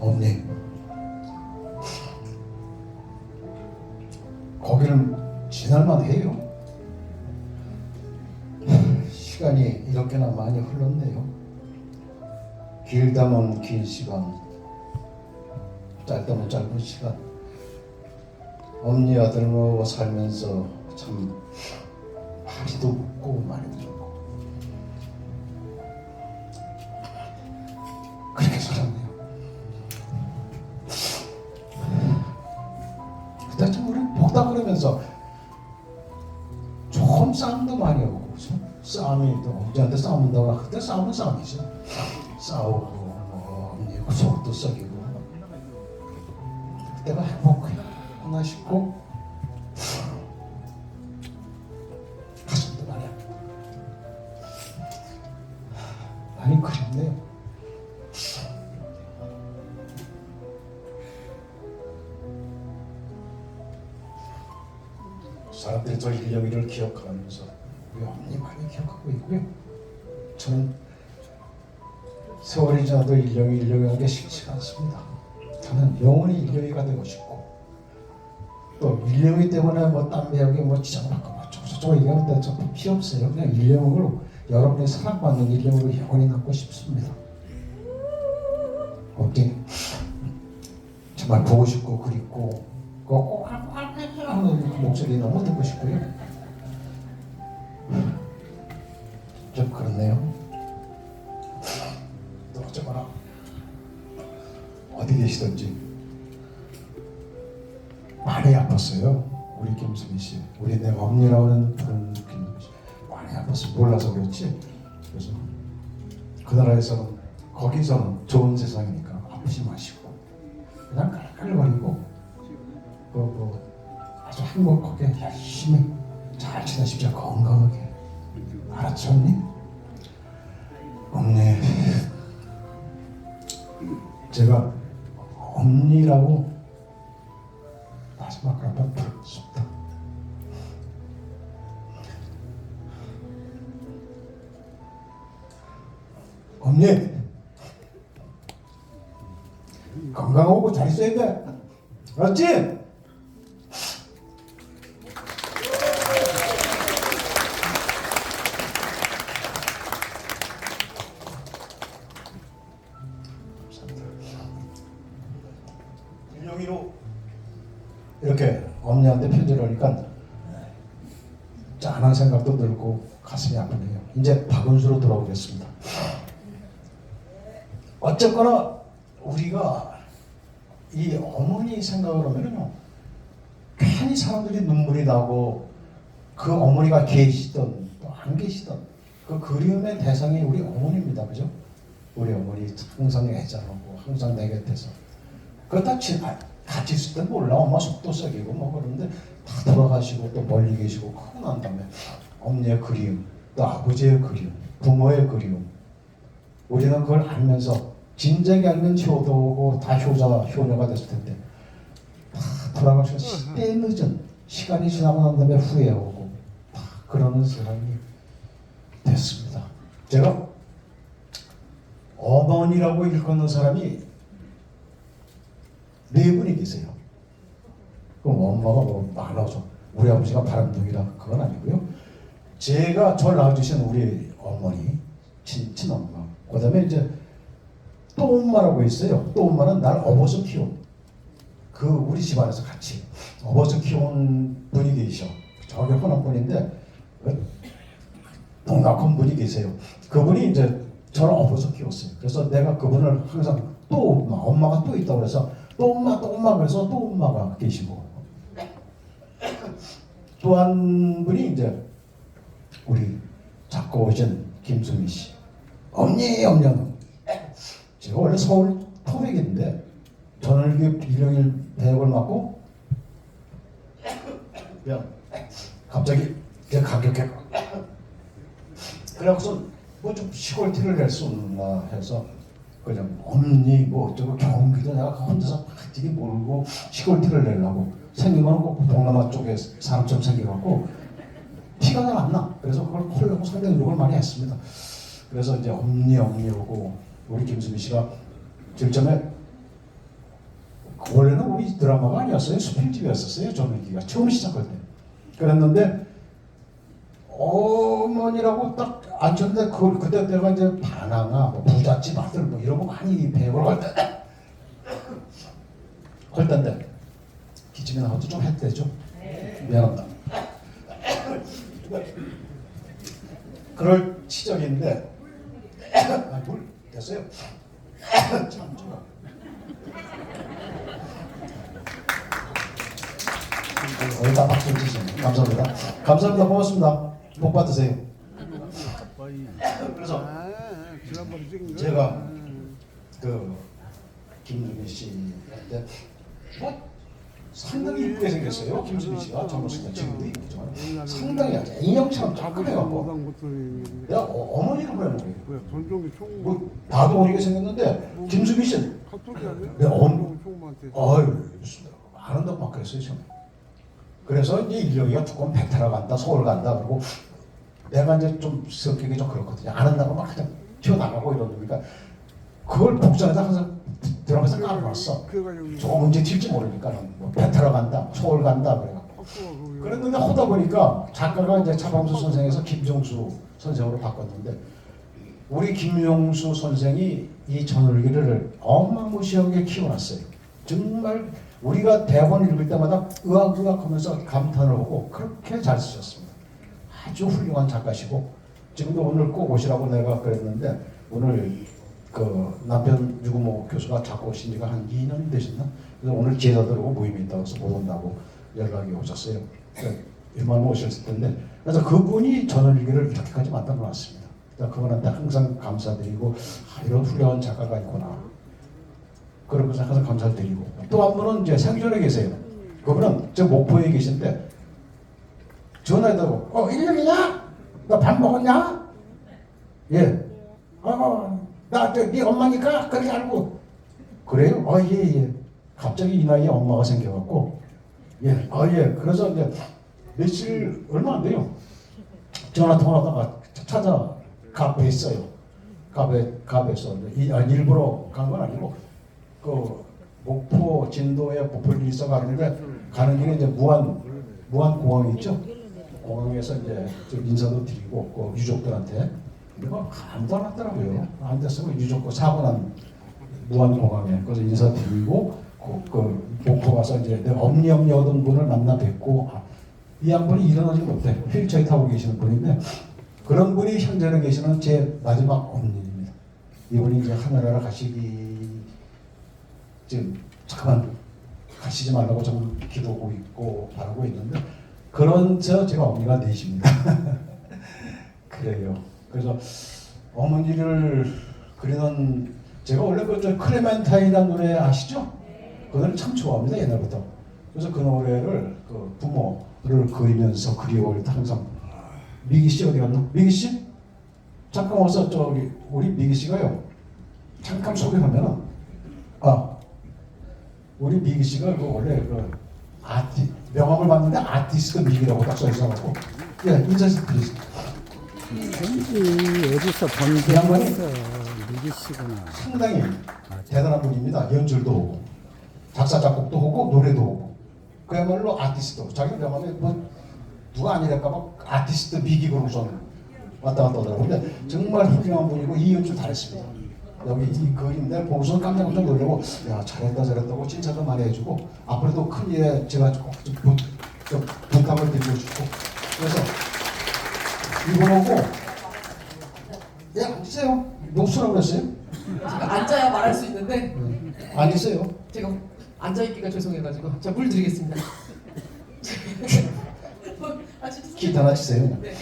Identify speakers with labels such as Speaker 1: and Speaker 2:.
Speaker 1: 어머니 거기는 지날만 해요. 시간이 이렇게나 많이 흘렀네요. 길다면 긴 시간, 짧다면 짧은 시간. 엄니 아들 먹고 살면서 참 많이도 웃고 많이도 그러면서 좋은 싸움도 많이 하고 싸움이 또 엄지한테 싸움다가 그때 싸움은 싸움이죠. 싸우고 뭐 언니 속도 썩이고. 그때가 행복하나 싶고 사람들이 저 일령이를 기억하면서 우리 어머니 많이 기억하고 있고요. 저는 세월이 지나도 일령이 일령이라는 게 싫지 않습니다. 저는 영원히 일령이가 되고 싶고 또 일령이 때문에 뭐딴 배역에 뭐 지정받고 뭐 저저저 얘기하는 데저 필요 없어요. 그냥 일령으로 여러분이 사랑받는 일령으로 영원히 남고 싶습니다. 어때? 정말 보고 싶고 그립고 꼭 하는 그 목소리 너무 듣고 싶고요. 좀 그렇네요. 또 어쩌거나 어디 계시든지 많이 아팠어요. 우리 김수미 씨, 우리 내 하는 분 김수미 씨 많이 아팠어. 몰라서 그렇지. 그래서 그 나라에서는 거기서는 좋은 세상이니까 아프지 마시고 그냥 깔깔거리고 그, 그 아주 행복하게 열심히 잘 지내십시오. 건강하게. 알았죠, 언니? 언니. 제가 언니라고 마지막으로 한번 부르겠습니다. 언니. 건강하고 잘 있어야 돼. 알았지? 편지를 하니까 짠한 생각도 들고 가슴이 아프네요. 이제 박은수로 돌아오겠습니다. 어쨌거나 우리가 이 어머니 생각을 하면요 괜히 사람들이 눈물이 나고 그 어머니가 계시던 또 안 계시던 그 그리움의 대상이 우리 어머니입니다. 그죠? 우리 어머니 항상 애잔하고 항상 내 곁에서 그다 지, 아, 같이 있을 땐 몰라 엄마 속도 썩이고 뭐 그런데 다 돌아가시고 또 멀리 계시고 크고 난 다음에 어머니의 그리움 또 아버지의 그리움 부모의 그리움 우리는 그걸 알면서 진작에 알면 효도고 다 효자 효녀가 됐을 텐데 다 돌아가시고 시대 늦은 시간이 지나고 난 다음에 후회하고 다 그러는 사람이 됐습니다. 제가 어머니라고 일컫는 사람이 네 분이 계세요. 그럼 엄마가 뭐 많아서 우리 아버지가 바람둥이라 그건 아니고요. 제가 저를 낳아주신 우리 어머니, 친, 친엄마. 그 다음에 이제 또 엄마라고 있어요. 또 엄마는 날 업어서 키운. 그 우리 집안에서 같이 업어서 키운 분이 계셔. 저기 혼한 분인데 동갑한 분이 계세요. 그분이 이제 저를 업어서 키웠어요. 그래서 내가 그분을 항상 또 엄마, 엄마가 또 있다고 그래서 또 엄마, 또 엄마 그래서 또 엄마가 계시고 또 한 분이 이제 우리 작고 오신 김수미 씨. 엄니, 엄녀는 제가 원래 서울 토백인데 전월교 일용일 대역을 맡고 그냥 갑자기 제가 가격해 그래갖고서 뭐 좀 시골 티를 낼 수 없나 해서 그냥 엄니 뭐 어쩌고 경기도 내가 혼자서 되게 모르고 시골 티를 내려고 거는 꼭 동남아 쪽에 사람처럼 생겨갖고 티가 잘 안 나. 그래서 그걸 콜려고 상당히 노력을 많이 했습니다. 그래서 이제 엄니 엄니 오고 우리 김수미 씨가 질점에 원래는 우리 드라마가 아니었어요. 수필집이었었어요. 전원기가 처음 시작할 때. 그랬는데 어머니라고 딱 앉혔는데 그 그때 내가 이제 반항아, 뭐 부잣집 아들 뭐 이런 거 많이 배우러 갈 때. 할 때인데 기침이 나와도 좀 했대죠. 미안합니다. 그럴 시절인데 아, 물 됐어요. 참 좋아. 어디다 박수 주시네. 감사합니다. 감사합니다. 고맙습니다. 복 받으세요. 그래서
Speaker 2: 아.
Speaker 1: 제가 그 김수미 씨한테 뭐 상당히 이쁘게 생겼어요. 김수미 씨가 젊었을 때 지금도 이쁘지만 상당히 아주 인형처럼
Speaker 2: 목소리.
Speaker 1: 내가 어, 어머니를 보내는 거예요. 뭐 나도 어리게 생겼는데 김수미 씨는
Speaker 2: 전종이 총무한테.
Speaker 1: 아유 한다고 막 그랬어요 처음에. 그래서 이제 일령이가 두건 배타러 간다 서울 간다 그러고 내가 이제 좀 성격이 좀 그렇거든요. 안 한다고 막 그냥 튀어나가고 이러니까 그걸 복장에다 항상 들어가서 까먹었어.
Speaker 2: 그래가지고.
Speaker 1: 저 언제 튈지 모르니까 뭐 배타러 간다 서울 간다 그래갖고
Speaker 2: 거기.
Speaker 1: 그랬는데 하다 보니까 작가가 이제 차범수 선생에서 김종수 선생으로 바꿨는데 우리 김용수 선생이 이 전월기를 어마무시하게 키워놨어요. 정말 우리가 대본 읽을 때마다 의학의학 하면서 감탄을 하고 그렇게 잘 쓰셨습니다. 아주 훌륭한 작가시고 지금도 오늘 꼭 오시라고 내가 그랬는데 오늘 그 남편 유구모 교수가 작고 오신 지가 한 2년 되셨나? 그래서 오늘 제자들 오고 모임이 있다고 해서 못 온다고 연락이 오셨어요. 그러니까 일만 오셨을 텐데 그래서 그분이 전월기를 이렇게까지 만들어 놨습니다. 그래서 그분한테 항상 감사드리고 아, 이런 훌륭한 작가가 있구나. 그러면서 항상 감사를 드리고 또 한 분은 이제 생존에 계세요. 그분은 저 목포에 계신데 전화해다고 어 일령이냐? 너 밥 먹었냐? 예. 어나저네 엄마니까 그렇게 알고 그래요? 어예예. 갑자기 이 나이에 엄마가 생겨갖고 예. 어 예. 그래서 이제 며칠 얼마 안 돼요. 전화 통화하다가 찾아 카페에 있어요. 카페 카페에서 이- 아, 일부러 간 건 아니고 그 목포 진도에 있어 가는데 가는 길에 이제 무안 무안 공항 있죠. 공항에서 이제 좀 인사도 드리고 그 유족들한테 뭐 아무도 안 왔더라고요. 안 됐으면 유족고 사고 난 무안 공항에 그래서 인사 드리고 그, 그 목포 가서 이제 내 엄니 엄니 얻은 분을 만나 뵙고 아, 이 양반이 일어나지 못해 휠체어 타고 계시는 분인데 그런 분이 현재는 계시는 제 마지막 엄니입니다. 이분이 이제 하늘나라 가시기 지금 잠깐만 가시지 말라고 좀 기도하고 있고 바라고 있는데 그런 저 제가 어머니가 되십니다. 그래요. 그래서 어머니를 그리는 제가 원래 그저 클레멘타인이라는 노래 아시죠? 그 노래 참 좋아합니다 옛날부터. 그래서 그 노래를 그 부모를 그리면서 그리워할 때 항상 미기 씨 어디 갔나? 미기 씨? 잠깐 와서 저기 우리 미기 씨가요. 잠깐 소개하면은 아 우리 미기 씨가 그 원래 그 아티 명함을 봤는데 아티스트 미기라고 딱 써 있어갖고 예 인사해 드리세요.
Speaker 3: 왠지 어디서
Speaker 1: 본이 양반이?
Speaker 3: 있어 미기 씨구나
Speaker 1: 상당히 대단한 분입니다. 연출도 하고 작사 작곡도 하고 노래도 하고 그야말로 아티스트. 자기 명함에 뭐 누가 아니랄까 봐 아티스트 미기로 우선 왔다 갔다 하더라고요. 근데 정말 훌륭한 분이고 이 연출 잘했습니다. 여기 이 그림 내가 보고서 깜짝 깜짝 놀라고 야 잘했다 잘했다고 칭찬도 많이 해주고 앞으로도 큰 일에 제가 좀 부탁을 드리고 싶고 그래서 이분하고 예 앉으세요 녹수라고 그랬어요?
Speaker 4: 제가 앉아야 말할 수 있는데
Speaker 1: 앉으세요
Speaker 4: 제가 앉아 있기가 죄송해가지고 자물 드리겠습니다. 아, 진짜
Speaker 1: 기타 하나 치세요
Speaker 4: 네.